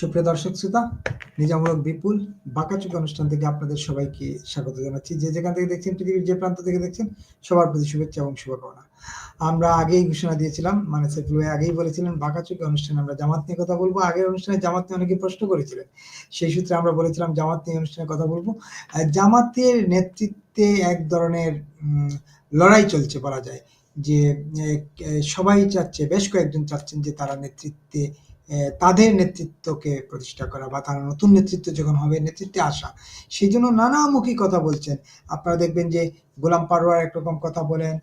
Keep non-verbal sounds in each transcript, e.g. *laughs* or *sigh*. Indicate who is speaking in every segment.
Speaker 1: সুপ্রিয় দর্শক শ্রোতা নিজামূলক বিপুল বাঁকাচুক অনুষ্ঠান থেকে আপনাদের সবাইকে স্বাগত জানাচ্ছি। যে যেখান থেকে দেখছেন, পৃথিবীর যে প্রান্ত থেকে দেখছেন, সবার প্রতি শুভেচ্ছা এবং শুভকামনা। আমরা আগেই ঘোষণা দিয়েছিলাম মানে সাইফুল ভাই আগেই বলেছিলেন, বাঁকাচুক অনুষ্ঠানে আমরা জামাত নিয়ে কথা বলব। আগের অনুষ্ঠানে জামাত নিয়ে অনেকে প্রশ্ন করেছিলেন, সেই সূত্রে আমরা বলেছিলাম জামাত নিয়ে অনুষ্ঠানে কথা বলব। জামাতের নেতৃত্বে এক ধরনের লড়াই চলছে বলা যায়। যে সবাই চাচ্ছে, বেশ কয়েকজন চাচ্ছেন যে তারা নেতৃত্বে তাদের নেতৃত্বকে প্রতিষ্ঠা করা বা তারা নতুন নেতৃত্ব যখন হবে, নেতৃত্বে আসা সেই জন্য নানামুখী কথা বলছেন। আপনারা দেখবেন যে গোলাম পারোয়ার একরকম কথা বলেন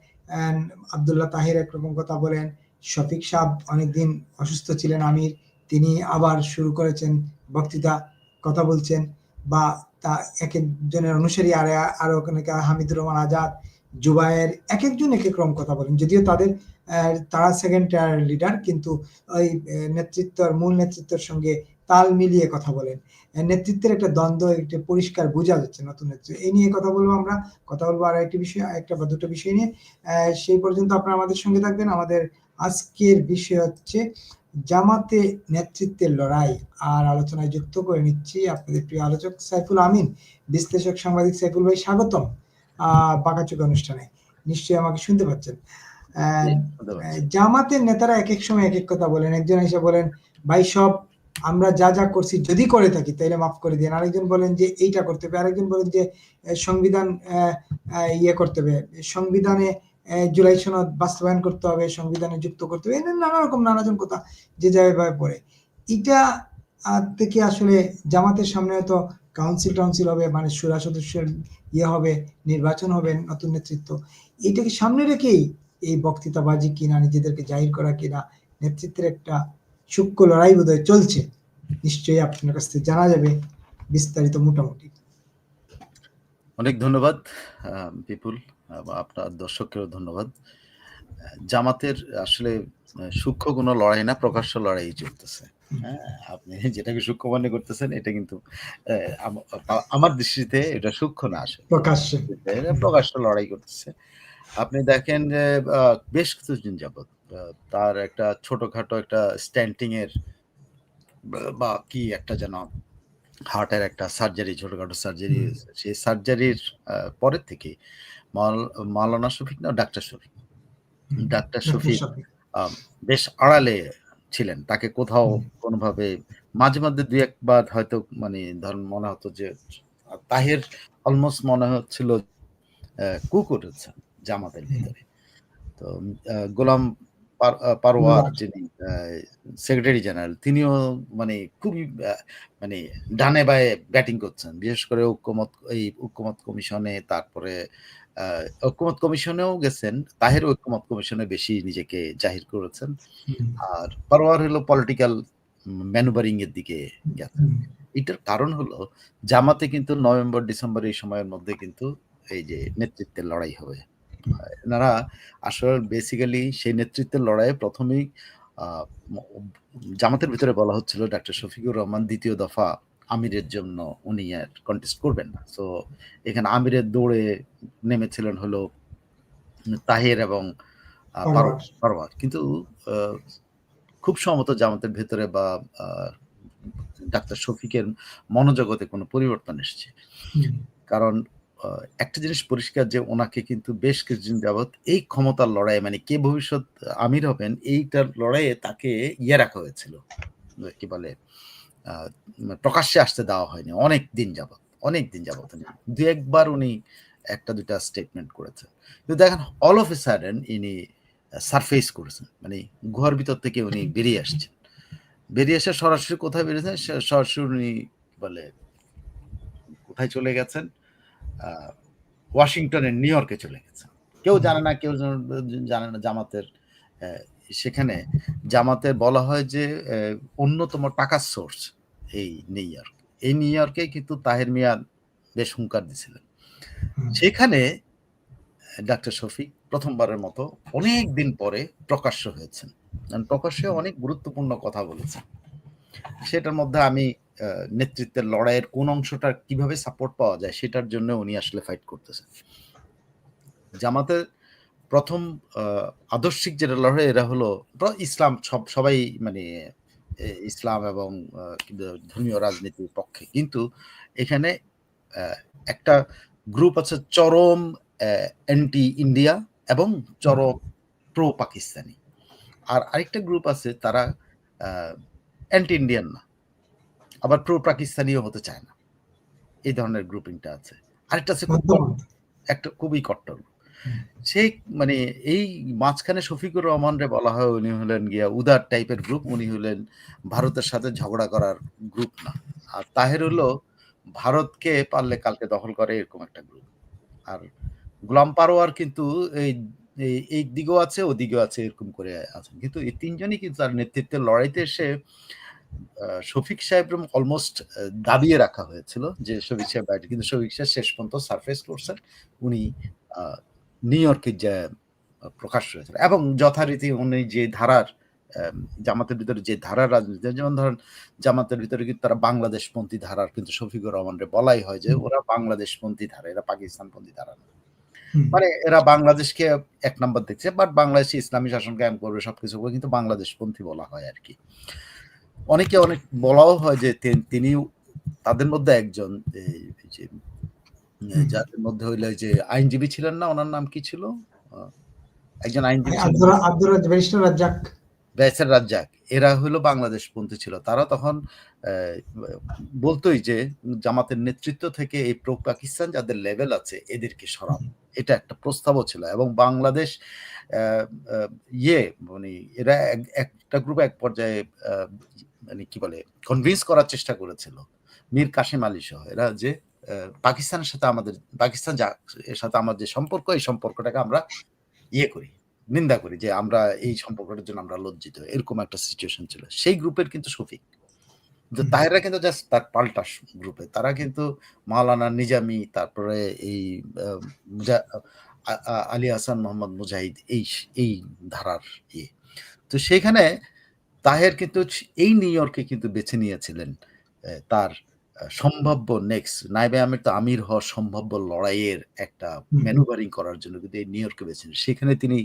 Speaker 1: আবদুল্লাহ তাহির একরকম কথা বলেন, শফিক সাহ অনেকদিন অসুস্থ ছিলেন, আমির, তিনি আবার শুরু করেছেন বক্তৃতা, কথা বলছেন। বা তা এক একজনের অনুসারী আর, আরও হামিদুর রহমান আজাদ, জুবায়ের, এক একজন এক এক রকম কথা বলেন, যদিও তাদের তারা সেকেন্ড টায়ার লিডার কিন্তু ওই আহ, নেতৃত্বর মূল নেতৃত্বের সঙ্গে তাল মিলিয়ে কথা বলেন। নেতৃত্বের একটা দ্বন্দ্ব একটা পরিষ্কার বোঝা যাচ্ছে নতুন নেতৃত্ব। এই নিয়ে কথা বলব আমরা। কথা বলব আর একটি বিষয় একটা বা দুটো বিষয় নিয়ে। সেই পর্যন্ত আপনারা আমাদের সঙ্গে থাকবেন। আমাদের আজকের বিষয় হচ্ছে জামাতে নেতৃত্বের লড়াই। আর আলোচনায় যুক্ত করে নিচ্ছি আপনাদের প্রিয় আলোচক সাইফুল আমিন বিশ্লেষক সাংবাদিক সাইফুল ভাই স্বাগতম বাঁকাচুক অনুষ্ঠানে। নিশ্চয়ই আমাকে শুনতে পাচ্ছেন। জামাতের নেতারা এক এক সময় এক এক কথা বলেন একজন এসে বলেন ভাই সব আমরা যা যা করছি যদি করে থাকি তাহলে মাফ করে দিন। আরেকজন বলেন যে এইটা করতে হবে। আরেকজন বলেন যে সংবিধান ইয়ে করতে হবে। সংবিধানে জুলাই সনদ বাস্তবায়ন করতে হবে সংবিধানে যুক্ত করতে হবে নানা রকম নানাজন কথা যে জায়গায় পড়ে। এটা থেকে আসলে জামাতের সামনে হয়তো কাউন্সিল টাউন্সিল হবে মানে সুরা সদস্যের ইয়ে হবে নির্বাচন হবে নতুন নেতৃত্ব। এটাকে সামনে রেখেই এই বক্তৃতাবাজি কিনা নিজেদেরকে জাহির করা কিনা নেতৃত্বের একটা সূক্ষ্ম লড়াই বোধহয় চলছে। নিশ্চয়ই আপনার কাছ থেকে জানা যাবে বিস্তারিত মোটামুটি।
Speaker 2: অনেক ধন্যবাদ বিপুল আপনার দর্শককেও ধন্যবাদ। জামাতের আসলে আহ, সূক্ষ্ম কোনো লড়াই না প্রকাশ্য লড়াই চলতেছে। হ্যাঁ আপনি যেটাকে সূক্ষ্ম মনে করতেছেন এটা কিন্তু আহ, আমার দৃষ্টিতে এটা সূক্ষ্ম না আসলে।
Speaker 1: প্রকাশ্যে।
Speaker 2: প্রকাশ্য লড়াই করতেছে। আপনি দেখেন যে বেশ কিছুদিন যাবৎ তার একটা ছোটখাটো একটা স্ট্যান্টিং এর বা- কি একটা যেন হার্টের একটা সার্জারি ছোটখাটো সার্জারি। সেই সার্জারির পরের থেকে মাল- মাওলানা শফিক না ডাক্তার শফিক? ডাক্তার শফিক বেশ আড়ালে ছিলেন। তাকে কোথাও কোনোভাবে মাঝে মধ্যে দুই একবার হয়তো মানে ধরুন মনে হতো যে তাহের অলমোস্ট মনে হচ্ছিল আহ, কু করেছেন জামাতের। ভিতরে। তো গোলাম পারোয়ার যিনি সেক্রেটারি জেনারেল তিনিও মানে খুবই মানে ডানে বায়ে ব্যাটিং করছেন। বিশেষ করে ঐক্যমত এই ঐক্যমত কমিশনে তারপরে ঐক্যমত কমিশনেও গেছেন। তাহের ঐক্যমত কমিশনে বেশি নিজেকে জাহির করেছেন। আর পারোয়ার হলো পলিটিক্যাল ম্যানুভারিং এর দিকে গেছেন। এটার কারণ হলো জামাতে কিন্তু নভেম্বর ডিসেম্বর এই সময়ের মধ্যে কিন্তু এই যে নেতৃত্বের লড়াই হবে। এনারা আসলে বেসিক্যালি সেই নেতৃত্বের লড়াইয়ে প্রথমেই জামাতের ভিতরে বলা হচ্ছিল ডাক্তার শফিকুর রহমান দ্বিতীয় দফা আমিরের জন্য উনি আর কন্টেস্ট করবেন না। সো এখানে আমিরের দৌড়ে নেমেছিলেন হলো তাহের এবং
Speaker 1: পারওয়ার।
Speaker 2: কিন্তু খুব সম্ভবত জামাতের ভেতরে বা ডাক্তার শফিকের মনোজগতে কোনো পরিবর্তন এসেছে। কারণ একটা জিনিস পরিষ্কার যে ওনাকে কিন্তু বেশ কিছুদিন যাবৎ এই ক্ষমতার লড়াই মানে কে ভবিষ্যৎ আমির হবেন এইটার লড়াইয়ে তাকে ইয়ে রাখা হয়েছিল। কি বলে? প্রকাশ্যে আসতে দেওয়া হয়নি অনেক দিন যাবৎ অনেক দিন যাবৎ। উনি দু একবার উনি একটা দুটা স্টেটমেন্ট করেছেন। কিন্তু দেখেন অল অফ এ সাডেন ইনি সারফেস করেছেন মানে গুহার ভিতর থেকে উনি *laughs* বেরিয়ে আসছেন। বেরিয়ে এসে সরাসরি কোথায় বেরিয়েছেন? সরাসরি উনি বলে কোথায় চলে গেছেন? ওয়াশিংটনের নিউ ইয়র্কে চলে গেছে। কেউ জানে না কেউ জানে না জামাতের সেখানে জামাতের বলা হয় যে অন্যতম টাকার সোর্স এই নিউ ইয়র্ক। এই নিউ ইয়র্কে কিন্তু তাহের মিয়া বেশ হুঙ্কার দিছিলেন সেখানে ডাক্তার শফিক প্রথমবারের মতো অনেক দিন পরে প্রকাশ্য হয়েছেন। কারণ প্রকাশ্যে অনেক গুরুত্বপূর্ণ কথা বলেছেন। সেটার মধ্যে আমি নেতৃত্বের লড়াইয়ের কোন অংশটা কীভাবে সাপোর্ট পাওয়া যায় সেটার জন্য উনি আসলে ফাইট করতেছেন জামাতের প্রথম আদর্শিক যেটা লড়াই এরা হলো ইসলাম, সব, সবাই মানে ইসলাম এবং ধর্মীয় রাজনীতির পক্ষে। কিন্তু এখানে একটা গ্রুপ আছে চরম অ্যান্টি ইন্ডিয়া এবং চরম প্রো পাকিস্তানি। আর আরেকটা গ্রুপ আছে তারা অ্যান্টি ইন্ডিয়ান না। আবার প্রো পাকিস্তানিও হতে চায় না। এই ধরনের গ্রুপিংটা আছে। আরেকটা আছে একটা খুবই কট্টর। সেই মানে এই মাঝখানে শফিকুর রহমানরে বলা হয় উনি হলেন গিয়া উদার টাইপের গ্রুপ। উনি হলেন ভারতের সাথে ঝগড়া করার গ্রুপ না। আর তাহের হলো ভারতকে পারলে কালকে দখল করে এরকম একটা গ্রুপ। আর গোলাম পারোয়ার কিন্তু এই এই দিকেও আছে, ওদিকেও আছে এরকম করে আছেন। কিন্তু এই তিনজনই কিন্তু তার নেতৃত্বের লড়াইতে এসে শফিক সাহেব অলমোস্ট দাবিয়ে রাখা হয়েছিল যে শফিক সাহেব বাইরে। কিন্তু শফিক সাহেব শেষ পর্যন্ত সারফেস করছেন। উনি নিউ ইয়র্কে আ প্রকাশ হয়েছিল। এবং যথারীতি উনি যে ধারার জামাতের ভিতরে যে ধারার রাজনীতি যেমন ধরেন জামাতের ভিতরে কিন্তু তারা বাংলাদেশপন্থী ধারার কিন্তু শফিকুর রহমানরে বলাই হয় যে। ওরা বাংলাদেশপন্থী ধারা, এরা পাকিস্তানপন্থী ধারা না। মানে এরা বাংলাদেশকে এক নাম্বার দেখছে। বাট বাংলাদেশে ইসলামী শাসন কায়েম করবে সবকিছু করবে কিন্তু বাংলাদেশপন্থী বলা হয় আরকি। অনেকে অনেক বলাও হয় যে তিনি তাদের মধ্যে একজন যে যাদের মধ্যে হইল যে আইনজীবী ছিলেন না? উনার নাম কি ছিল? একজন আইনজীবী
Speaker 1: রাজ্জাক রাজ্জাক।
Speaker 2: বেসার রাজ্জাক। এরা হইল ছিল। তারা তখন বলতই যে জামাতের নেতৃত্ব থেকে এই প্রো পাকিস্তান যাদের লেভেল আছে এদেরকে
Speaker 1: সরান
Speaker 2: এটা একটা প্রস্তাবও ছিল এবং বাংলাদেশ ইয়ে মানে এরা এক একটা গ্রুপ এক পর্যায়ে মানে কি বলে কনভিন্স করার চেষ্টা করেছিল। মীর কাসেম আলী সহ এরা যে পাকিস্তানের সাথে আমাদের পাকিস্তান যা এর সাথে আমার যে সম্পর্ক এই সম্পর্কটাকে আমরা ইয়ে করি, নিন্দা করি যে আমরা এই সম্পর্কটার জন্য আমরা লজ্জিত। এরকম একটা সিচুয়েশন ছিল। সেই গ্রুপের কিন্তু শফিক। তাহেররা কিন্তু জাস্ট তার পাল্টা গ্রুপে। তারা কিন্তু মাওলানা নিজামি তারপরে এই আলী হাসান মোহাম্মদ মুজাহিদ এই এই ধারার ইয়ে। তো সেখানে তাহের কিন্তু এই নিউ ইয়র্কে কিন্তু বেছে নিয়েছিলেন তার সম্ভাব্য নেক্সট নায়েবে আমির তো আমির হওয়ার সম্ভাব্য লড়াইয়ের একটা ম্যানুভারিং করার জন্য কিন্তু এই নিউ ইয়র্কে বেছে। সেখানে তিনি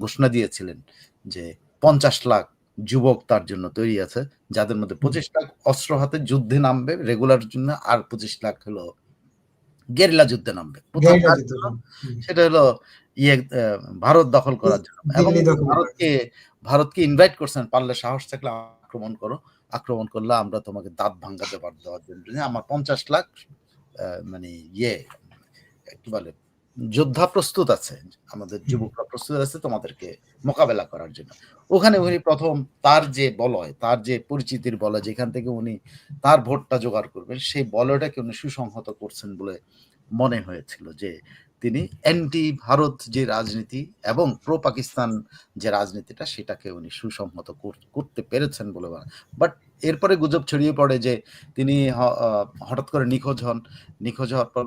Speaker 2: ঘোষণা দিয়েছিলেন যে ৫০ লাখ যুবক তার জন্য তৈরি আছে। যাদের মধ্যে পঁচিশ লাখ অস্ত্র হাতে যুদ্ধে নামবে রেগুলার জন্য আর ২৫ লাখ হলো গেরিলা যুদ্ধে নামবে। সেটা হলো ইয়ে ভারত দখল করার জন্য। এবং। ভারতকে ভারতকে ইনভাইট করছেন পারলে সাহস থাকলে আক্রমণ করো। আক্রমণ করলে আমরা তোমাকে দাঁত ভাঙ্গাতে বাধ্য হওয়ার জন্য। আমার ৫০ লাখ মানে ইয়ে কি বলে যোদ্ধা প্রস্তুত আছে। আমাদের। যুবকরা প্রস্তুত আছে তোমাদেরকে মোকাবেলা করার জন্য। ওখানে উনি প্রথম তার যে বলয়, তার যে পরিচিতির বলয় যেখান থেকে উনি তার ভোটটা জোগাড় করবেন সেই বলয়টাকে উনি সুসংহত করছেন বলে মনে হয়েছিল যে তিনি অ্যান্টি ভারত যে রাজনীতি এবং প্রো পাকিস্তান যে রাজনীতিটা সেটাকে উনি সুসংহত কর করতে পেরেছেন বলে বাট এরপরে গুজব ছড়িয়ে পড়ে যে তিনি হঠাৎ করে নিখোঁজ হন। নিখোঁজ হওয়ার পর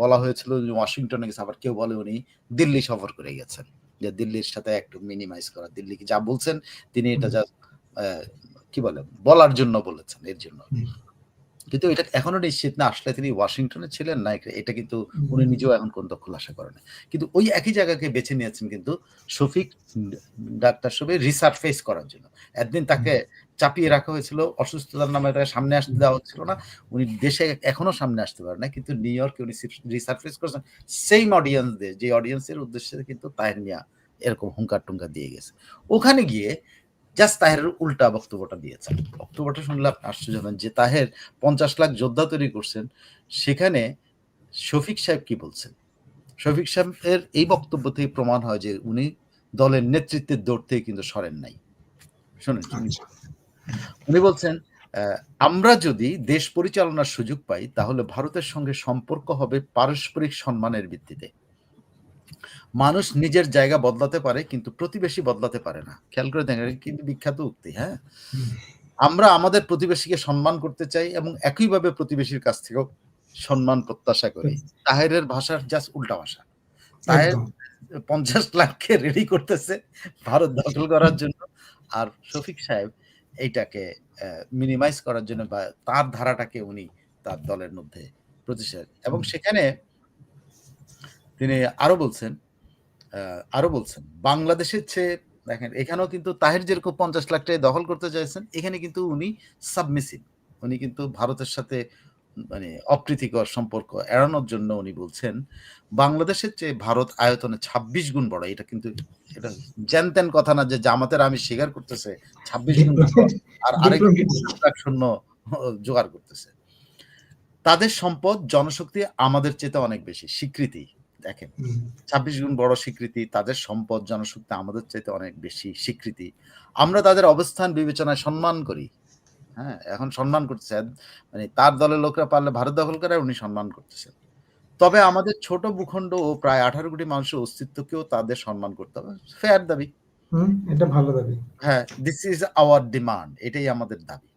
Speaker 2: বলা হয়েছিল যে ওয়াশিংটনে গেছে। আবার কেউ বলে উনি দিল্লি সফর করে গেছেন। যে দিল্লির সাথে একটু মিনিমাইজ করা। দিল্লিকে যা বলছেন তিনি এটা যা কি বলে বলার জন্য বলেছেন এর জন্য। কিন্তু এটা এখনও নিশ্চিত না আসলে তিনি ওয়াশিংটনে ছিলেন না এটা কিন্তু উনি নিজেও এখন পর্যন্ত খোলাসা করেন নাই। কিন্তু ওই একই জায়গাকে বেছে নিয়েছেন কিন্তু শফিক ডাক্তার শফিক রিসারফেস করার জন্য। একদিন তাকে চাপিয়ে রাখা হয়েছিল অসুস্থতার নামে তাকে সামনে আসতে দেওয়া হচ্ছিল না। উনি দেশে এখনও সামনে আসতে পারে না কিন্তু নিউ ইয়র্কে উনি সিফ রিসারফেস করেছেন সেইম অডিয়েন্স দের যে অডিয়েন্সের উদ্দেশ্যে কিন্তু তাহের মিয়া এরকম হুঙ্কার-টুঙ্কার দিয়ে গেছে। ওখানে গিয়ে জাস্ট তাহেরের উল্টা বক্তব্যটা দিয়েছেন। বক্তব্যটা শুনলে আপনি আশ্চর্য হবেন যে তাহের ৫০ লাখ যোদ্ধা তৈরি করছেন। সেখানে শফিক সাহেব কি বলছেন? শফিক সাহেবের এই বক্তব্য থেকে প্রমাণ হয় যে উনি দলের নেতৃত্বের দৌড় থেকে কিন্তু সরেন নাই। শোনেন, শুনি। উনি বলছেন আমরা যদি দেশ পরিচালনার সুযোগ পাই তাহলে ভারতের সঙ্গে সম্পর্ক হবে পারস্পরিক সম্মানের ভিত্তিতে। মানুষ নিজের জায়গা বদলাতে পারে কিন্তু প্রতিবেশী বদলাতে পারে না। খেয়াল করে দেখেন কিন্তু বিখ্যাত উক্তি, হ্যাঁ? আমরা আমাদের প্রতিবেশীকে সম্মান করতে চাই এবং একইভাবে প্রতিবেশীর কাছ থেকেও সম্মান প্রত্যাশা করি। তাহেরের ভাষার জাস্ট উল্টা ভাষা। তাহের। ৫০ লাখকে রেডি করতেছে ভারত দখল করার জন্য। আর শফিক সাহেব এইটাকে মিনিমাইজ করার জন্য বা তার ধারাটাকে উনি তার দলের মধ্যে প্রতিষ্ঠা এবং সেখানে তিনি আরও বলছেন, আরও বলছেন বাংলাদেশের চেয়ে দেখেন এখানেও কিন্তু তাহের যেরকম পঞ্চাশ লাখ টাকা দখল করতে চাইছেন এখানে কিন্তু উনি সাবমিসিভ উনি কিন্তু ভারতের সাথে মানে অপ্রীতিকর সম্পর্ক এড়ানোর জন্য উনি বলছেন বাংলাদেশের চেয়ে ভারত আয়তনে ২৬ গুণ বড় এটা কিন্তু এটা জ্যানতেন কথা না যে জামাতের আমি স্বীকার করতেছে ২৬ গুণ আর *laughs* আরেক *laughs* শূন্য *laughs* জোগাড় করতেছে। তাদের সম্পদ জনশক্তি আমাদের চেয়ে অনেক বেশি স্বীকৃতি। দেখেন। ছাব্বিশ গুণ বড় স্বীকৃতি তাদের সম্পদ জনশক্তি আমাদের চাইতে অনেক বেশি স্বীকৃতি। আমরা তাদের অবস্থান বিবেচনায় সম্মান করি। হ্যাঁ এখন সম্মান করতেছেন। মানে তার দলের লোকরা পারলে ভারত দখল করে উনি সম্মান করতেছেন। তবে আমাদের ছোট ভূখণ্ড ও প্রায় আঠারো কোটি মানুষের অস্তিত্বকেও তাদের সম্মান করতে হবে। ফেয়ার দাবি।
Speaker 1: এটা ভালো দাবি।
Speaker 2: হ্যাঁ দিস ইজ আওয়ার ডিমান্ড এটাই আমাদের দাবি।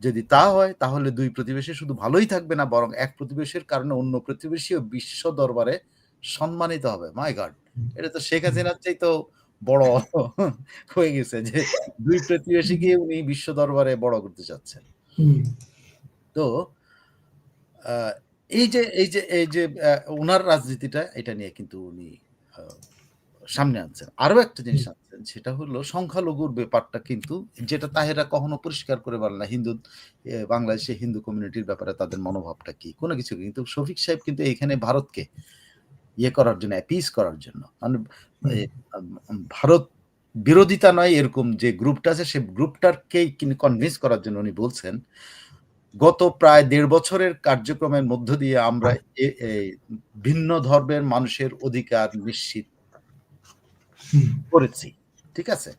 Speaker 2: যদি তা হয় তাহলে দুই প্রতিবেশী শুধু ভালোই থাকবে না বরং এক প্রতিবেশীর কারণে অন্য প্রতিবেশীও বিশ্ব দরবারে সম্মানিত হবে মাই গড এটা তো শেখ হাসিনার চাই তো বড় হয়ে গেছে যে দুই প্রতিবেশীকে উনি বিশ্ব দরবারে বড় করতে চাচ্ছেন। তো এই যে এই যে এই যে ওনার রাজনীতিটা এটা নিয়ে কিন্তু উনি সামনে আনছেন। আরও একটা জিনিস আনছেন সেটা হলো সংখ্যালঘুর ব্যাপারটা কিন্তু যেটা তাহেরা কখনো পরিষ্কার করে বলে না হিন্দু বাংলাদেশে হিন্দু কমিউনিটির ব্যাপারে তাদের মনোভাবটা কি কোনো কিছু কিন্তু শফিক সাহেব কিন্তু এখানে ভারতকে ইয়ে করার জন্য অ্যাপিস করার জন্য। মানে ভারত বিরোধিতা নয় এরকম যে গ্রুপটা আছে সে গ্রুপটাকেই কনভিন্স করার জন্য উনি বলছেন গত প্রায় দেড় বছরের কার্যক্রমের মধ্য দিয়ে আমরা ভিন্ন ধর্মের মানুষের অধিকার নিশ্চিত করেছি ঠিক আছে?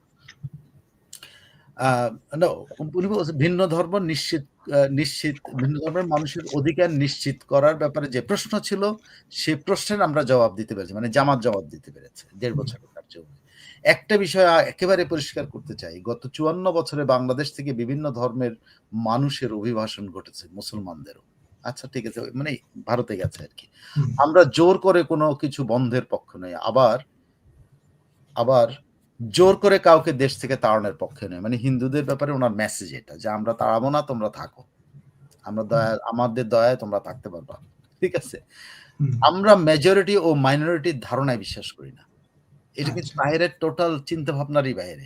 Speaker 2: ভিন্ন ধর্ম নিশ্চিত নিশ্চিত ভিন্ন ধর্মের মানুষের অধিকার নিশ্চিত করার ব্যাপারে যে প্রশ্ন ছিল সে প্রশ্নের আমরা জবাব দিতে পেরেছি মানে জামাত জবাব দিতে পেরেছে দেড় বছরের কার্যক্রমে একটা বিষয় একেবারে পরিষ্কার করতে চাই গত চুয়ান্ন বছরে বাংলাদেশ থেকে বিভিন্ন ধর্মের মানুষের অভিবাসন ঘটেছে মুসলমানদেরও। আচ্ছা ঠিক আছে মানে ভারতে গেছে আর কি। আমরা জোর করে কোনো কিছু বন্ধের পক্ষ নই আবার আবার জোর করে কাউকে দেশ থেকে তাড়ানোর পক্ষে নেই মানে হিন্দুদের ব্যাপারে ওনার মেসেজ এটা যে আমরা তাড়াবো না তোমরা থাকো। আমরা দয়া আমাদের দয়ায় তোমরা থাকতে পারবা। ঠিক আছে? আমরা মেজরিটি ও মাইনরিটির ধারণায় বিশ্বাস করি না। এটা কিন্তু বাইরের টোটাল চিন্তা ভাবনারই বাইরে।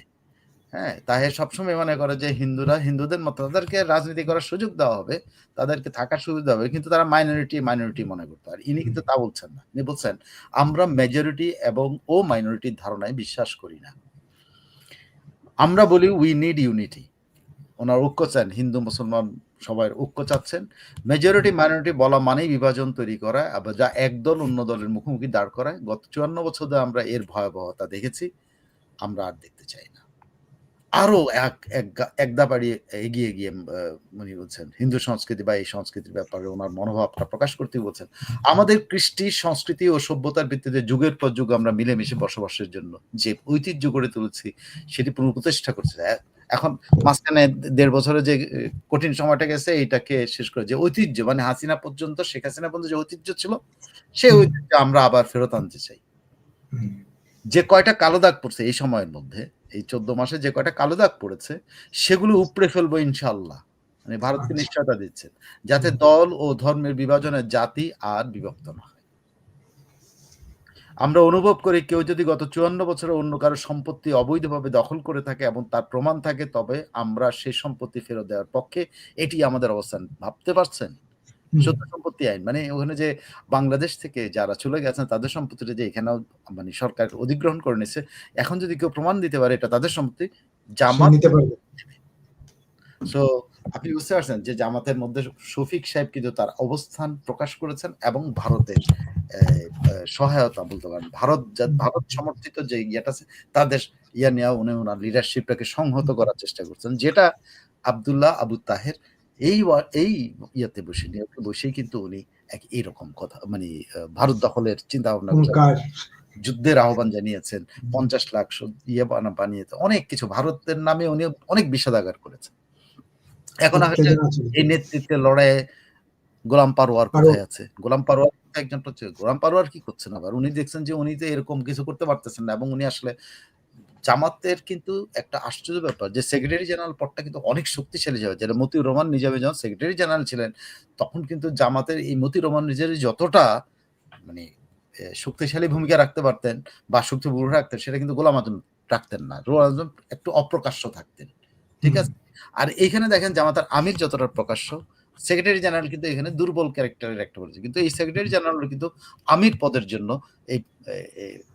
Speaker 2: হ্যাঁ তাহের সবসময় মনে করে যে হিন্দুরা, হিন্দুদের মতো তাদেরকে রাজনীতি করার সুযোগ দেওয়া হবে, তাদেরকে থাকার সুযোগ দেওয়া হবে, কিন্তু তারা মাইনরিটি মাইনরিটি মনে করতো। আর ইনি কিন্তু তা বলছেন না। ইনি বলছেন, আমরা মেজরিটি এবং ও মাইনরিটির ধারণায় বিশ্বাস করি না। আমরা বলি উই নিড ইউনিটি ওনার ঐক্য চান, হিন্দু, মুসলমান সবাই ঐক্য চাচ্ছেন। মেজরিটি মাইনরিটি বলা মানেই বিভাজন তৈরি করা, আবার যা একদল অন্য দলের মুখোমুখি দাঁড় করায়। গত চুয়ান্ন বছর ধরে আমরা এর ভয়াবহতা দেখেছি, আমরা আর দেখতে চাই না। আরও এক এক গা- এক এগিয়ে গিয়ে উনি বলছেন হিন্দু সংস্কৃতি বা এই সংস্কৃতির ব্যাপারে ওনার মনোভাবটা প্রকাশ করতে বলছেন। আমাদের কৃষ্টি সংস্কৃতি ও সভ্যতার ভিত্তিতে যুগের পর যুগ আমরা মিলেমিশে বসবাসের জন্য যে ঐতিহ্য গড়ে তুলেছি সেটি পুনঃপ্রতিষ্ঠা করছে। এখন মাঝখানে দেড় বছরে যে কঠিন সময়টা গেছে এইটাকে শেষ করে যে ঐতিহ্য মানে হাসিনা পর্যন্ত শেখ হাসিনা পর্যন্ত যে ঐতিহ্য ছিল সেই ঐতিহ্য আমরা আবার ফেরত আনতে চাই। যে কয়টা কালো দাগ পড়ছে এই সময়ের মধ্যে এই চোদ্দ মাসে যে কয়টা কালো দাগ পড়েছে সেগুলো উপড়ে ফেলব ইনশাল্লাহ মানে ভারতকে
Speaker 1: আচ্ছা।
Speaker 2: নিশ্চয়তা দিচ্ছেন যাতে দল ও ধর্মের বিভাজনে জাতি আর বিভক্ত না হয়। আমরা অনুভব করি কেউ যদি গত চুয়ান্ন বছরে অন্য কারও সম্পত্তি অবৈধভাবে দখল করে থাকে এবং তার প্রমাণ থাকে তবে আমরা সেই সম্পত্তি ফেরত দেওয়ার পক্ষে এটি আমাদের অবস্থান। ভাবতে পারছেন? সত্য সম্পত্তি আইন। মানে ওখানে যে বাংলাদেশ থেকে যারা চলে গেছেন তাদের সম্পত্তিটা যে এখানেও মানে সরকার অধিগ্রহণ করে নিছে এখন যদি কেউ প্রমাণ দিতে পারে এটা তাদের সম্পত্তি জামাত
Speaker 1: নিতে পারবে।
Speaker 2: সো আপনি বুঝতে পারছেন যে জামাতের মধ্যে শফিক সাহেব কিন্তু তার অবস্থান প্রকাশ করেছেন এবং ভারতের সহায়তা বলতে পারেন। ভারত ভারত সমর্থিত যে ইয়েটা আছে তাদের ইয়া নিয়ে উনি ওনার লিডারশিপটাকে সংহত করার চেষ্টা করছেন। যেটা আব্দুল্লাহ আবু তাহের এই এই ইয়েতে বসে নিয়ে বসেই কিন্তু উনি এক এইরকম কথা মানে ভারত দখলের চিন্তা ভাবনা যুদ্ধের আহ্বান জানিয়েছেন পঞ্চাশ লাখ ইয়ে বানা- বানিয়েছে অনেক কিছু। ভারতের নামে উনি অনেক বিষাদাগার করেছেন। এখন এই নেতৃত্বে লড়াইয়ে গোলাম পারোয়ার। কোথায় আছে? গোলাম পারোয়ার একজন হচ্ছে গোলাম পারোয়ার কি করছেন আবার? উনি দেখছেন যে উনি তো এরকম কিছু করতে পারতেছেন না এবং উনি আসলে জামাতের কিন্তু একটা আশ্চর্য ব্যাপার যে সেক্রেটারি জেনারেল পদটা কিন্তু অনেক শক্তিশালী যাবে যেটা মতিউর রহমান নিজামী যখন সেক্রেটারি জেনারেল ছিলেন তখন কিন্তু জামাতের এই মতিউর রহমান নিজামী যতটা মানে শক্তিশালী ভূমিকা রাখতে পারতেন বা শক্তি ভূমিকা রাখতেন সেটা কিন্তু গোলাম আজম রাখতেন না। রুহুল আজম একটু অপ্রকাশ্য থাকতেন। ঠিক আছে? আর এইখানে দেখেন জামাতার আমির যতটা প্রকাশ্য সেক্রেটারি জেনারেল কিন্তু এখানে দুর্বল ক্যারেক্টারের একটা বলেছে কিন্তু এই সেক্রেটারি জেনারেল কিন্তু আমির পদের জন্য এই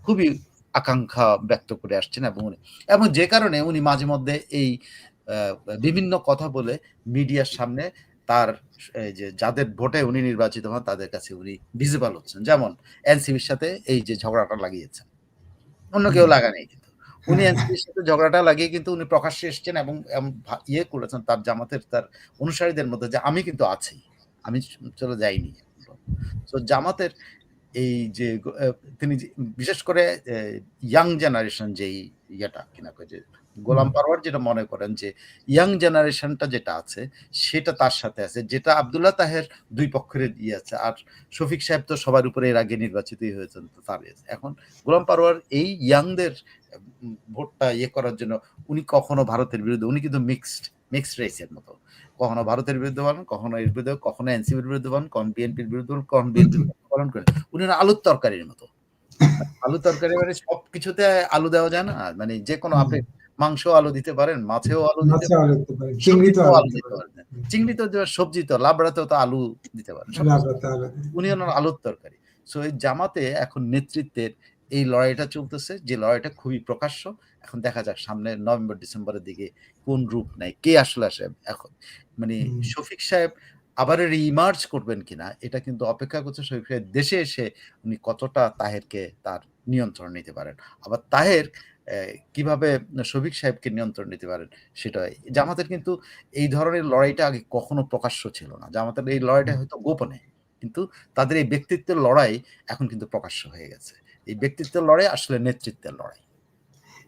Speaker 2: খুবই আকাঙ্ক্ষা ব্যক্ত করে আসছেন এবং উনি এবং যে কারণে উনি মাঝে মধ্যে এই বিভিন্ন কথা বলে মিডিয়ার সামনে তার যে যাদের ভোটে উনি নির্বাচিত হন তাদের কাছে উনি ভিজিবল হচ্ছেন। যেমন এনসিবির সাথে এই যে ঝগড়াটা লাগিয়েছেন। অন্য কেউ লাগানি কিন্তু। উনি এনসিবির সাথে ঝগড়াটা লাগিয়ে কিন্তু উনি প্রকাশ্যে এসেছেন এবং ইয়ে করেছেন তার জামাতের তার অনুসারীদের মধ্যে যে আমি কিন্তু আছি। আমি চলে যাইনি। তো জামাতের এই যে তিনি বিশেষ করে ইয়াং জেনারেশন যেই ইয়েটা কিনা যে গোলাম পারওয়ার যেটা মনে করেন যে ইয়াং জেনারেশনটা যেটা আছে সেটা তার সাথে আছে যেটা আব্দুল্লাহ তাহের দুই পক্ষের ইয়ে আছে আর শফিক সাহেব তো সবার উপরে এর আগে নির্বাচিতই হয়েছেন তো তার এখন গোলাম পারওয়ার এই ইয়াংদের ভোটটা ইয়ে করার জন্য উনি কখনো ভারতের বিরুদ্ধে উনি কিন্তু মিক্সড মিক্সড রেসের মতো। কখনো ভারতের বিরুদ্ধে বলেন কখনো এর বিরুদ্ধে কখনো এনসিপির বিরুদ্ধে বলেন কখনো বিএনপির বিরুদ্ধে বলেন কখনো বিএনপির পালন করেন উনি আলুর তরকারির মতো। আলু তরকারি মানে সব কিছুতে আলু দেওয়া যায় না। মানে যে কোনো আপনি মাংস আলু দিতে পারেন মাছেও আলু দিতে
Speaker 1: পারেন চিংড়ি তো আলু
Speaker 2: আলু
Speaker 1: দিতে
Speaker 2: দিতে
Speaker 1: পারেন।
Speaker 2: পারেন। চিংড়ি তো দেওয়ার সবজি তো লাবড়াতেও তো আলু দিতে পারেন। উনি ওনার আলুর তরকারি। সো এই জামাতে এখন নেতৃত্বের এই লড়াইটা চলতেছে যে লড়াইটা খুবই প্রকাশ্য। এখন দেখা যাক সামনে নভেম্বর ডিসেম্বরের দিকে কোন রূপ নেয় কে আসলে আসে এখন। মানে শফিক সাহেব আবার রিমার্জ করবেন কিনা এটা কিন্তু অপেক্ষা করছে শফিক সাহেব দেশে এসে উনি কতটা তাহেরকে তার নিয়ন্ত্রণ নিতে পারেন। আবার তাহের কীভাবে শফিক সাহেবকে নিয়ন্ত্রণ নিতে পারেন সেটা জামাতের কিন্তু এই ধরনের লড়াইটা আগে কখনো প্রকাশ্য ছিল না। জামাতের এই লড়াইটা হয়তো গোপনে কিন্তু তাদের এই ব্যক্তিত্বের লড়াই এখন কিন্তু প্রকাশ্য হয়ে গেছে। এই ব্যক্তিত্বের লড়াই আসলে নেতৃত্বের লড়াই।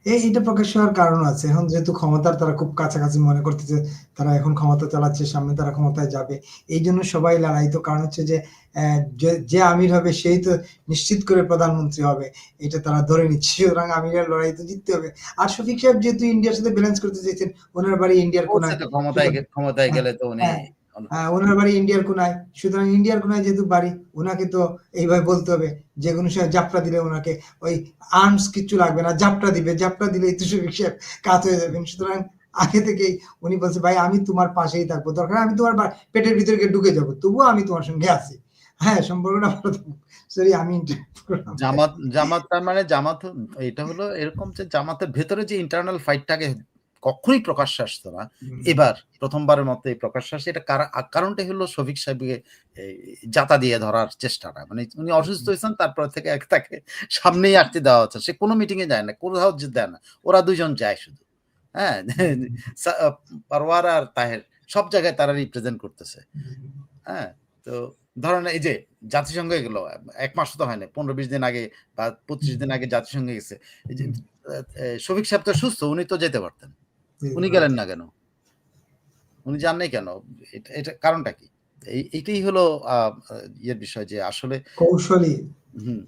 Speaker 1: এই এটা প্রকাশ হওয়ার কারণ আছে। এখন যেহেতু ক্ষমতার তারা খুব কাছাকাছি মনে করতেছে তারা এখন ক্ষমতা চালাচ্ছে সামনে তারা ক্ষমতায় যাবে। এই জন্য সবাই লড়াই। তো কারণ হচ্ছে যে আহ, যে- আমির হবে সেই তো নিশ্চিত করে প্রধানমন্ত্রী হবে। এটা তারা ধরে নিচ্ছে। সুতরাং আমিরের লড়াই তো জিততে হবে। আর শফিক সাহেব যেহেতু ইন্ডিয়ার সাথে ব্যালেন্স করতে চাইছেন ওনার বাড়ি ইন্ডিয়ার
Speaker 2: তো ক্ষমতায় ক্ষমতায় গেলে তো উনি
Speaker 1: হ্যাঁ। ওনার বাড়ি ইন্ডিয়ার কোনায়। সুতরাং ইন্ডিয়ার কোনায় যেহেতু বাড়ি ওনাকে তো এইভাবে বলতে হবে যে কোনো সময় যাত্রা দিলে ওনাকে ওই আর্মস কিচ্ছু লাগবে না যাত্রা দিবে যাত্রা দিলে তো সাহেব হয়ে যাবেন। সুতরাং আগে থেকেই উনি বলছে ভাই আমি তোমার পাশেই থাকব। দরকার আমি তোমার পেটের ভিতরে গিয়ে ঢুকে যাব তবুও আমি তোমার সঙ্গে আছি। হ্যাঁ সম্পর্কটা ভালো সরি আমি
Speaker 2: জামাত জামাত তার মানে জামাত এটা হলো এরকম যে জামাতের ভেতরে যে ইন্টারনাল ফাইটটাকে কখনোই প্রকাশ্যে আসতো না। এবার প্রথমবারের মতো এই প্রকাশ্যে আসে। এটা কারা- আ- কারণটাই হলো শফিক সাহেবকে জাতা দিয়ে ধরার চেষ্টাটা। মানে উনি অসুস্থ হয়েছেন তারপর থেকে এক তাকে সামনেই আসতে দেওয়া হচ্ছে। সে কোনো মিটিং এ যায় না কোথাও যে দেয় না। ওরা দুজন যায় শুধু। হ্যাঁ? পারওয়ার আর তাহের সব জায়গায় তারা রিপ্রেজেন্ট করতেছে। হ্যাঁ? তো ধরেন এই যে জাতিসংঘে গেল এক মাস তো হয় না পনেরো বিশ দিন আগে বা পঁচিশ দিন আগে জাতিসংঘে গেছে। শফিক সাহেব তো সুস্থ উনি তো যেতে পারতেন। উনি গেলেন না কেন? উনি যান নাই কেন? এটা- কারণটা কি? এইটাই হলো ইয়ের বিষয় যে আসলে
Speaker 1: কৌশলী।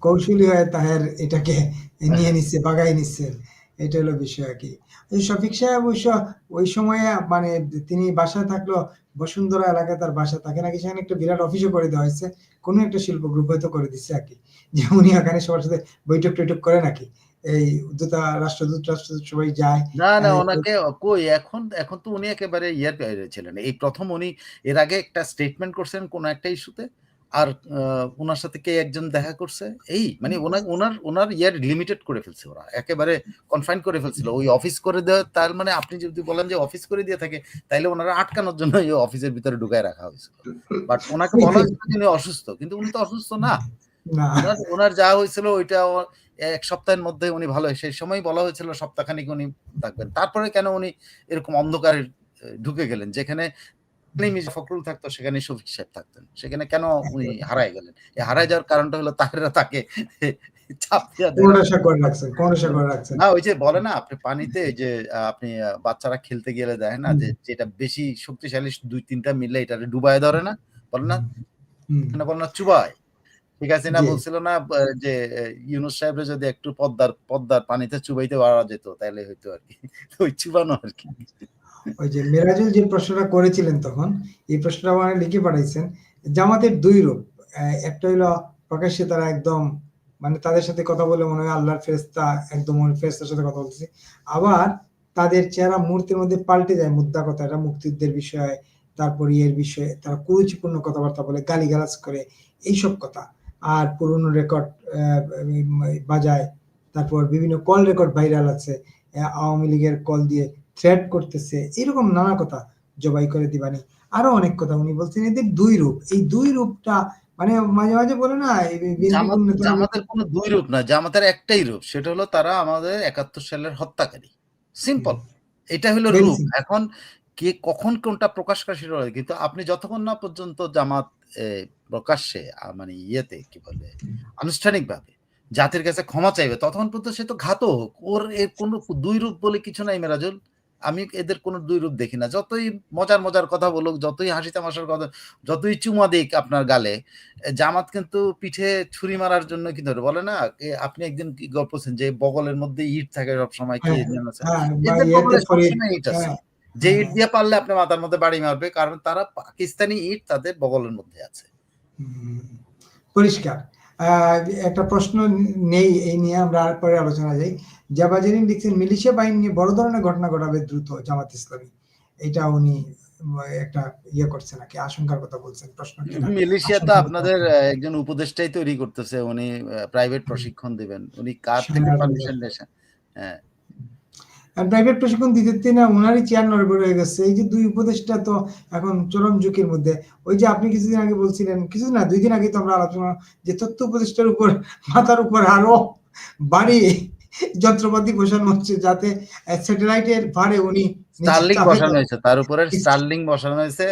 Speaker 1: কৌশলী হয়ে তাহের এটাকে নিয়ে নিচ্ছে বাগাই নিচ্ছে এটা হলো বিষয় আর কি। শফিক সাহেব অবশ্য ওই সময়ে মানে তিনি বাসায় থাকল বসুন্ধরা এলাকায় তার বাসা। থাকে নাকি সেখানে একটা বিরাট অফিসও করে দেওয়া হয়েছে। কোনো একটা শিল্প গ্রুপ হয়তো করে দিচ্ছে আর কি। যে উনি এখানে সবার সাথে বৈঠক টৈঠক করে নাকি। এই দূতা রাষ্ট্রদূত রাষ্ট্রদূত সবাই যায়।
Speaker 2: না না ওনাকে কই এখন এখন তো উনি একেবারে ইয়ার ছিলেন। এই প্রথম উনি এর আগে একটা স্টেটমেন্ট করছেন কোন একটা ইস্যুতে আর ওনার সাথে কে একজন দেখা করছে? এই মানে ওনার ওনার ওনার ইয়ার লিমিটেড করে ফেলছে ওরা একেবারে কনফাইন করে ফেলছিল। ওই অফিস করে দেওয়া তার মানে আপনি যদি বলেন যে অফিস করে দিয়ে থাকে তাইলে ওনারা আটকানোর জন্য এই অফিসের ভিতরে ঢুকায় রাখা হয়েছিল। বাট ওনাকে বলা হয়েছিল উনি অসুস্থ কিন্তু উনি তো অসুস্থ না। ওনার যা হয়েছিল ওইটা এক সপ্তাহের মধ্যে উনি ভালো সেই সময় বলা হয়েছিল সপ্তাহখানিক উনি থাকবেন। তারপরে কেন উনি এরকম অন্ধকারে ঢুকে গেলেন? যেখানে মির্জা ফখরুল থাকতো সেখানে শফিক সাহেব থাকতেন। সেখানে কেন উনি হারায় গেলেন? এই হারায় যাওয়ার কারণটা হলো তাহেরা তাকে চাপ না ওই যে বলে না আপনি পানিতে যে আপনি বাচ্চারা খেলতে গেলে দেয় না যে যেটা বেশি শক্তিশালী দুই তিনটা মিললে এটা ডুবায় ধরে না? বলে না? বল না চুবাই ঠিক আছে না বলছিল না যে ইউনুস সাহেবের যদি একটু পদ্মার পদ্মার পানিতে চুবাইতে পারা যেত তাহলে হয়তো আর কি *laughs* ওই চুবানো আর কি
Speaker 1: ওই যে মেরাজুল যে প্রশ্নটা করেছিলেন তখন এই প্রশ্নটা মানে লিখে পাঠাইছেন জামাতের দুই রূপ একটা হইল প্রকাশ্যে তারা একদম মানে তাদের সাথে কথা বলে মনে হয় আল্লাহর ফেরেশতা একদম ওই ফেরেশতার সাথে কথা বলতেছি। আবার তাদের চেহারা মুহূর্তের মধ্যে পাল্টে যায় মুদ্রা কথাটা মুক্তিযুদ্ধের বিষয়ে, তারপর ইয়ের বিষয়ে তারা কুরুচিপূর্ণ কথাবার্তা বলে, গালিগালাজ করে এইসব কথা। আর পুরনো রেকর্ড বাজায়। তারপর বিভিন্ন কল রেকর্ড ভাইরাল আছে। আওয়ামী লীগের কল দিয়ে থ্রেট করতেছে। এরকম নানা কথা জবাই করে দিবানি। আরও অনেক কথা উনি বলছেন এদের দুই রূপ। এই দুই রূপটা মানে মাঝে, মাঝে বলে না
Speaker 2: জামাতের কোন ২ রূপ না। জামাতের একটাই রূপ। সেটা হলো তারা আমাদের ৭১ সালের হত্যাকারী। সিম্পল। এটা হলো রূপ। এখন কে কখন কোনটা প্রকাশ করে সেটা। কিন্তু আপনি যতক্ষণ না পর্যন্ত জামাত প্রকাশ্যে মানে ইয়েতে কি বলে আনুষ্ঠানিকভাবে জাতির কাছে ক্ষমা চাইবে ততক্ষণ পর্যন্ত সে তো ঘাতক। ওর এর কোন ২ রূপ বলে কিছু নাই মেরাজুল। আমি এদের কোন ২ রূপ দেখি না। যতই মজার, মজার কথা বলুক, যতই হাসি তামাশার কথা, যতই চুমা দিক আপনার গালে, জামাত কিন্তু পিঠে ছুরি মারার জন্য কিন্তু বলে না আপনি একদিন কি গল্প যে বগলের মধ্যে ইট থাকে সবসময় কি
Speaker 1: হ্যাঁ। হ্যাঁ,
Speaker 2: ইট আছে। যে। ইট দিয়ে পারলে আপনার মাথার মধ্যে বাড়ি মারবে। কারণ তারা পাকিস্তানি ইট তাদের বগলের মধ্যে আছে।
Speaker 1: পরিষ্কার। একটা প্রশ্ন নেই এই নিয়ে আমরা আর পরে আলোচনা যাই। জাবাজেরিন লিখছেন মিলিশিয়া বাহিনী নিয়ে বড় ধরনের ঘটনা ঘটাবে দ্রুত জামাত ইসলামী। এটা উনি একটা ইয়ে করছেন আরকি আশঙ্কার কথা বলছেন প্রশ্ন।
Speaker 2: মিলিশিয়া তো আপনাদের একজন উপদেষ্টাই তৈরি করতেছে। উনি প্রাইভেট প্রশিক্ষণ দিবেন। উনি কার থেকে পারমিশন। হ্যাঁ।
Speaker 1: আর প্রাইভেট প্রশিক্ষণ দিতে না উনারই চেয়ার নড়বড় হয়ে গেছে। এই যে ২ উপদেষ্টা তো এখন চরম ঝুঁকির মধ্যে। ওই যে আপনি কিছুদিন আগে বলছিলেন, কিছুদিন না দুই দিন আগে তো আমরা আলোচনা যে তথ্য উপদেষ্টার উপর মাথার উপর আরও ভারী যন্ত্রপাতি বসানো হচ্ছে যাতে স্যাটেলাইটের ভারে উনি চাপে
Speaker 2: বসানো হয়েছে। তার উপরে *laughs* স্টারলিংক বসানো হয়েছে।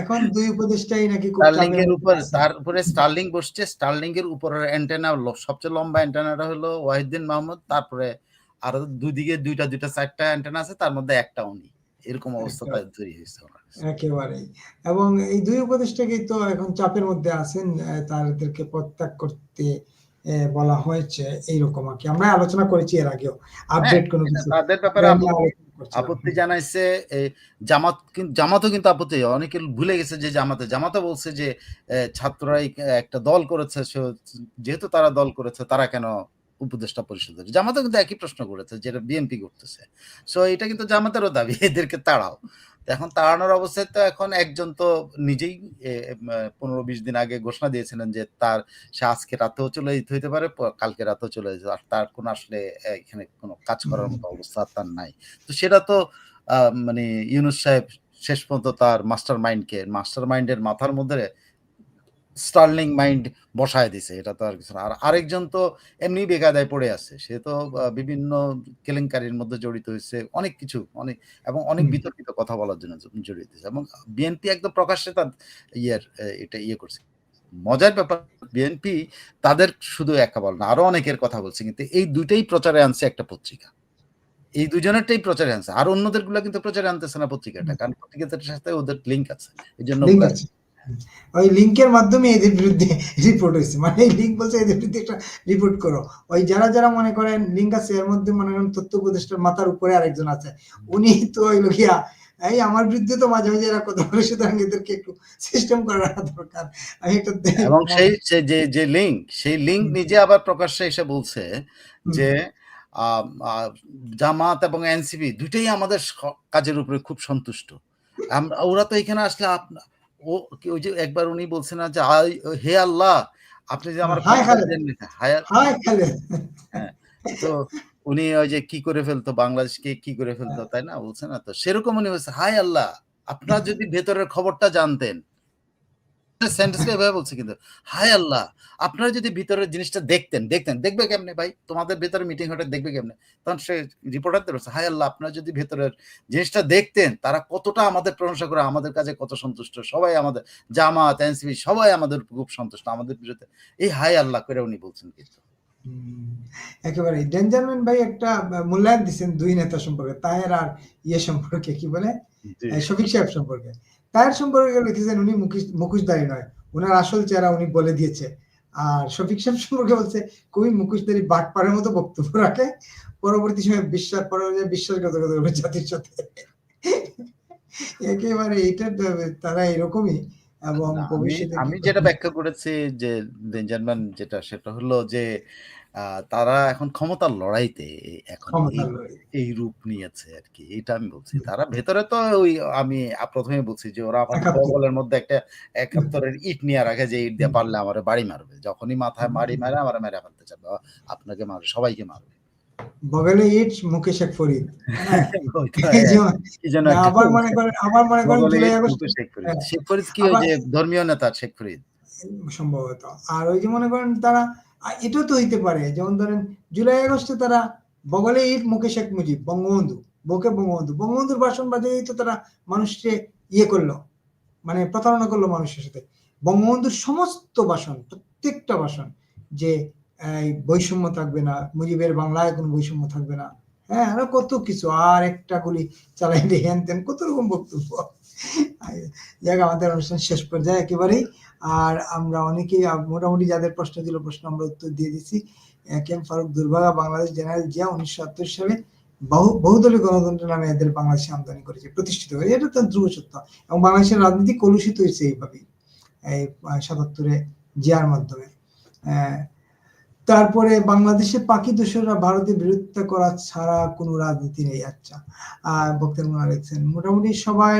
Speaker 1: এখন ২ উপদেষ্টাই নাকি খুব
Speaker 2: স্টারলিংক এর উপর তার উপরে স্টারলিংক বসছে। স্টারলিংক এর উপরের অ্যান্টেনা সবচেয়ে লম্বা অ্যান্টেনাটা হলো ওয়াহিউদ্দিন মাহমুদ। তারপরে আরও ২ দিকে ২ টা ২ টা ৪ টা অ্যান্টেনা আছে। তার মধ্যে একটা উনি। এরকম অবস্থাটা
Speaker 1: একটা
Speaker 2: তৈরি হয়েছে।
Speaker 1: একেবারেই। এবং এই ২ উপদেষ্টাকেই তো এখন চাপের মধ্যে আছেন। তাদেরকে পদত্যাগ করতে বলা হয়েছে এইরকম আরকি। আমরা আলোচনা করেছি এর আগেও।
Speaker 2: হ্যাঁ,
Speaker 1: আপডেট কোন
Speaker 2: এটা
Speaker 1: কিছু
Speaker 2: তাদের ব্যাপারে আপত্তি। জানাইছে জামাত কিন জামাতও কিন্তু আপত্তি অনেকে ভুলে গেছে যে জামাতে জামাতও বলছে যে এ ছাত্ররা একটা দল করেছে যেহেতু তারা দল করেছে তারা কেন উপদেষ্টা পরিষদের জামাতও কিন্তু একই প্রশ্ন করেছে যেটা বিএনপি করতেছে। সো এটা কিন্তু জামাতেরও দাবি এদেরকে তাড়াও। তো এখন তাড়ানোর অবস্থায় তো এখন একজন তো নিজেই পনেরো বিশ দিন আগে ঘোষণা দিয়েছিলেন যে তার সে আজকে রাতেও চলে যেতে হইতে পারে, কালকে রাতেও চলে যেতে আর তার কোন আসলে এখানে কোনো কাজ করার মতো অবস্থা তার নাই। তো সেটা তো মানে ইউনুস সাহেব শেষ পর্যন্ত তার মাস্টার মাইন্ডকে মাস্টার মাইন্ডের মাথার মধ্যে স্টার্লিং মাইন্ড বসায় দিছে। এটা তো আর কিছু না। আর আরেকজন তো এমনি বেকায়দায় পড়ে আছে। সে তো বিভিন্ন কেলেঙ্কারির মধ্যে জড়িত হয়েছে অনেক কিছু অনেক এবং অনেক বিতর্কিত কথা বলার জন্য জড়িত হইছে। এবং বিএনপি একদম প্রকাশ্যে তার ইয়ের এটা ইয়ে করছে। মজার ব্যাপার বিএনপি তাদের শুধু একা বল না, আরও অনেকের কথা বলছে। কিন্তু এই ২ টাই প্রচারে আনছে একটা পত্রিকা। এই দুজনেরটাই প্রচারে আনছে। আর অন্যদেরগুলা কিন্তু প্রচারে আনতেছে না পত্রিকাটা। কারণ পত্রিকাটার সাথে ওদের লিঙ্ক আছে।
Speaker 1: এই। হুম। ওই লিঙ্কের মাধ্যমে এদের বিরুদ্ধে রিপোর্ট হয়েছে মানে এই লিঙ্ক বলছে এদের বিরুদ্ধে একটা রিপোর্ট করো। ওই যারা, যারা মনে করেন লিঙ্ক আছে এর মধ্যে মনে করেন তথ্য উপদেষ্টার মাথার উপরে আরেকজন আছে। উনি তো হইল গিয়া এই আমার বিরুদ্ধে তো মাঝে, মাঝে এরা কথা বলে সুতরাং এদেরকে একটু সিস্টেম করে রাখা দরকার। আমি একটা
Speaker 2: এবং সেই যে, যে লিঙ্ক সেই লিঙ্ক নিজে আবার প্রকাশ্যে এসে বলছে যে জামাত এবং এনসিপি ২ টাই আমাদের কাজের উপরে খুব সন্তুষ্ট। আমরা ওরা তো এখানে আসলে আপনা ও ওই যে একবার উনি বলছেন না যে হে আল্লাহ আপনি যে আমার
Speaker 1: হায়
Speaker 2: হায়
Speaker 1: হায়।
Speaker 2: তো উনি ওই যে কি করে ফেলতো বাংলাদেশকে কি করে ফেলতো। তাই না? বলছে না তো সেরকম উনি বলছে হাই আল্লাহ আপনার যদি ভেতরের খবরটা জানতেন। সেন্টেন্সটা এভাবে বলছে কিন্তু। হায় আল্লাহ! আপনারা যদি ভিতরের জিনিসটা দেখতেন, দেখতেন। দেখবে কেমনে ভাই? তোমাদের ভেতরে মিটিং হলে দেখবে কেমনে? তখন সে রিপোর্টারদের বলছে, হায় আল্লাহ! আপনারা যদি ভেতরের জিনিসটা দেখতেন, তারা কতটা আমাদের প্রশংসা করে, আমাদের কাজে কত সন্তুষ্ট। সবাই আমাদের জামাত, এনসিপি সবাই আমাদের খুব সন্তুষ্ট। আমাদের বিরুদ্ধে এই হায় আল্লাহ করে উনি বলছেন কিন্তু।
Speaker 1: হুম, একেবারেই। ডেঞ্জারম্যান ভাই একটা মূল্যায়ন দিচ্ছেন দুই নেতা সম্পর্কে। তাহের আর ইয়ে সম্পর্কে কি বলে? শফিক সাহেব সম্পর্কে। তাহের সম্পর্কে লিখেছেন উনি মুখিস মুখোশধারী নয়। উনার আসল চেহারা উনি বলে দিয়েছে। আর শফিক সাহেব সম্পর্কে বলছে খুবই মুখোশধারী বাটপারের মতো বক্তব্য রাখে। পরবর্তী সময়ে বিশ্বাস পরবর্তীতে বিশ্বাসঘাতকতা করবে জাতির সাথে। একেবারে এইটা দ তারা এরকমই। এবং
Speaker 2: আমি
Speaker 1: ভবিষ্যতে
Speaker 2: আমি যেটা ব্যাখ্যা করেছি যে ডেঞ্জারম্যান যেটা সেটা হলো যে তারা এখন ক্ষমতার লড়াইতে এখন এই, রূপ নিয়েছে আরকি। এটা আমি বলছি। তারা ভেতরে তো ওই আমি প্রথমে বলছি যে ওরা আমাদের
Speaker 1: ৭১
Speaker 2: দলের মধ্যে একটা ৭১ এর ইট নিয়ে রাখে যে ইট দিয়ে পারলে আমারে বাড়ি মারবে। যখনই মাথায়
Speaker 1: মারি।
Speaker 2: মারে আমারে মেরে ফেলতে চাবে। আপনাকে মারবে, সবাইকে মারবে।
Speaker 1: বগলে ইট মুখে শেখ ফরিদ।
Speaker 2: কি
Speaker 1: আবার মনে করেন আবার মনে করেন
Speaker 2: শেখ ফরিদ।
Speaker 1: হ্যাঁ,
Speaker 2: শেখ ফরিদ কি ওই যে ধর্মীয় নেতা শেখ ফরিদ?
Speaker 1: সম্ভবত। আর ওই যে মনে করেন তারা এটাও তো হইতে পারে। যেমন ধরেন জুলাই আগস্টে তারা বগলে ইট মুখে শেখ মুজিব, বঙ্গবন্ধু, বুকে বঙ্গবন্ধু। বঙ্গবন্ধুর ভাষণ বাজিয়েই তো তারা মানুষকে ইয়ে করল মানে প্রতারণা করল মানুষের সাথে। বঙ্গবন্ধুর সমস্ত ভাষণ, প্রত্যেকটা ভাষণ যে বৈষম্য থাকবে না, মুজিবের বাংলায় কোনো বৈষম্য থাকবে না। হ্যাঁ, আরও কত কিছু। আর একটা গুলি চালাইলে হেন-তেন কত রকম বক্তব্য। যাক আমাদের অনুষ্ঠান শেষ পর্যায়ে একেবারেই। আর আমরা অনেকেই মোটামুটি যাদের প্রশ্ন ছিল প্রশ্ন আমরা উত্তর দিয়ে দিছি। এ কে এম ফারুক দুর্ভাগা বাংলাদেশ জেনারেল জিয়া ১৯৭৮ সালে বহু বহুদলীয় গণতন্ত্র নামে এদের বাংলাদেশে আমদানি করেছে, প্রতিষ্ঠিত হয়েছে। এটা তো ধ্রুব সত্য। এবং বাংলাদেশের রাজনীতি কলুষিত হয়েছে এইভাবেই। এই আ ৭৭ এ জিয়ার মাধ্যমে। তারপরে বাংলাদেশে পাকি দোসররা ভারতের বিরোধিতা করা ছাড়া কোনো রাজনীতি নেই। আচ্ছা। বক্তার লিখছেন। মোটামুটি সবাই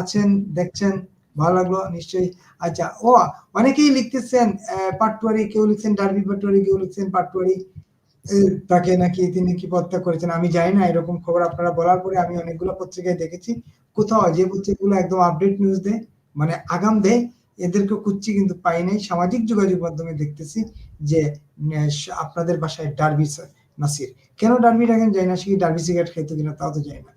Speaker 1: আছেন, দেখছেন। ভালো লাগল নিশ্চয়ই। আচ্ছা, ও অনেকেই লিখতেছেন পাটোয়ারি, কেউ লিখছেন ডার্বি পাটোয়ারি, কেউ লিখছেন পাটুয়ারি তাকে নাকি তিনি কি প্রত্যাখ্যান করেছেন। আমি জানি না এরকম খবর আপনারা বলার পরে আমি অনেকগুলো পত্রিকায় দেখেছি। কোথাও যে পত্রিকাগুলো একদম আপডেট নিউজ দেয়, মানে আগাম দেয়, এদেরকে খুঁজছি কিন্তু পাই নাই। সামাজিক যোগাযোগ মাধ্যমে দেখতেছি যে আপনাদের বাসায় ডার্বি স নাসির। কেন ডার্বি রাখেন জানি না। সে কি ডার্বি সিগারেট খাইতো কিনা তাও তো জানি না।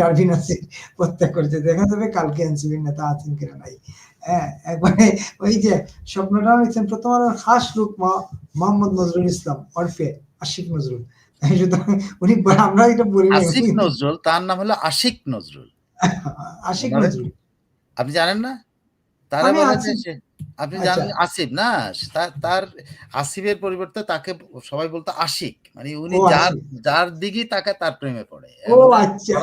Speaker 1: ডার্বি নাসির প্রত্যাখ্যান করেছে। দেখা যাবে কালকে এনসিপির নেতা আছেন কিনা নাই। হ্যাঁ, একবারে ওই যে স্বপ্নটাও লিখছেন প্রথম আলোর খাস লোক মোহাম্মদ নজরুল ইসলাম ওরফে আশিক নজরুল। সুতরাং উনি আমরা এটা বলি।
Speaker 2: আসিফ নজরুল, তার নাম হলো আশিক নজরুল।
Speaker 1: আশিক নজরুল।
Speaker 2: আপনি জানেন না? তারা বলেছে আপনি
Speaker 1: আচ্ছা।
Speaker 2: জানেন আসিফ না? তার আসিফের পরিবর্তে তাকে সবাই বলতো আশিক। মানে উনি যার যার দিকে তাকে তার প্রেমে পড়ে।
Speaker 1: আচ্ছা।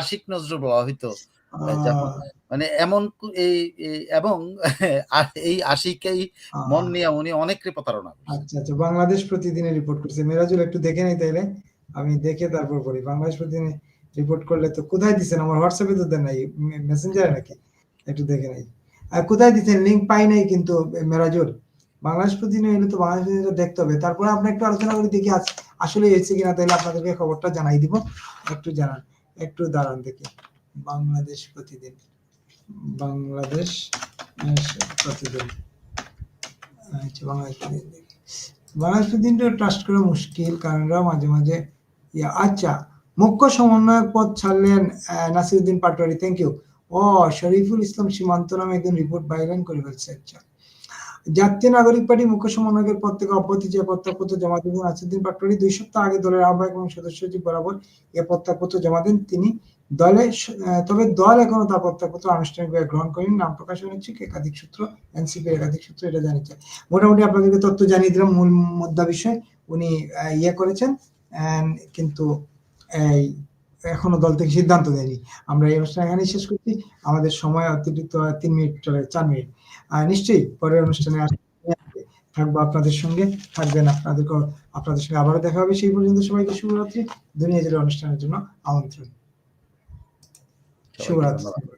Speaker 2: আশিক নজরুল বলা হইতো। মানে এমন এই এবং *laughs* এই আশিকেই মন নিয়ে উনি অনেককে প্রতারণা
Speaker 1: আচ্ছা, আচ্ছা। বাংলাদেশ প্রতিদিনে রিপোর্ট করছে। মেরাজুল একটু দেখে নেই তাইলে। আমি দেখে তারপর পড়ি। বাংলাদেশ প্রতিদিনে রিপোর্ট করলে তো কোথায় দিছেন? আমার হোয়াটসঅ্যাপে তো দেন নাই। মেসেঞ্জারে নাকি? একটু দেখে নেই। আ কোথায় দিছেন? লিঙ্ক পাই নাই কিন্তু মেরাজুল। বাংলাদেশ প্রতিদিনে এলে তো বাংলাদেশ প্রতিদিনে দেখতে হবে। তারপরে আমরা একটু আলোচনা করে দেখি আসলে হয়েছে কিনা তাহলে আপনাদেরকে খবরটা জানাই দিব। একটু জানান। একটু দাঁড়ান দেখি। বাংলাদেশ প্রতিদিন। বাংলাদেশ প্রতিদিন। আচ্ছা বাংলাদেশ প্রতিদিন। বাংলাদেশ প্রতিদিনটা ট্রাস্ট করা মুশকিল কারণরা মাঝে, মাঝে আচ্ছা মুখ্য সমন্বয়ক পদ ছাড়লেন নাসিরুদ্দিন পাটোয়ারি। Thank you. ও শরীফুল ইসলাম সীমান্ত নামে একজন রিপোর্ট ভাইরাল করে ফেলছে। আচ্ছা। জাতীয় নাগরিক পার্টি মুখ্য সমন্বয়কের পদ থেকে অব্যাহতি চেয়ে প্রত্যাপত্র জমা দেন নাসিরউদ্দিন পাটোয়ারি। দুই সপ্তাহ আগে দলের আহ্বায়ক এবং সদস্য সচিব বরাবর এ প্রত্যাপত্র জমা দেন তিনি। দলে তবে দল এখনও তার প্রত্যাপত্র আনুষ্ঠানিকভাবে গ্রহণ করেনি। নাম প্রকাশ অনিচ্ছুক একাধিক সূত্র, এনসিপির একাধিক সূত্র এটা জানিয়েছে। মোটামুটি আপনাদেরকে তথ্য জানিয়ে দিলাম মূল মুদ্রা বিষয়। উনি ইয়ে করেছেন কিন্তু এই এখনও দল থেকে সিদ্ধান্ত দেয়নি। আমরা এই অনুষ্ঠান এখানেই শেষ করছি। আমাদের সময় অতিরিক্ত তিন মিনিট চলে চার মিনিট। নিশ্চয়ই পরের অনুষ্ঠানে থাকব আপনাদের সঙ্গে। থাকবেন আপনাদেরকেও আপনাদের সঙ্গে আবারও দেখা হবে। সেই পর্যন্ত সবাইকে শুভরাত্রি। দুনিয়া জুড়ে অনুষ্ঠানের জন্য আমন্ত্রণ। শুভরাত্রি।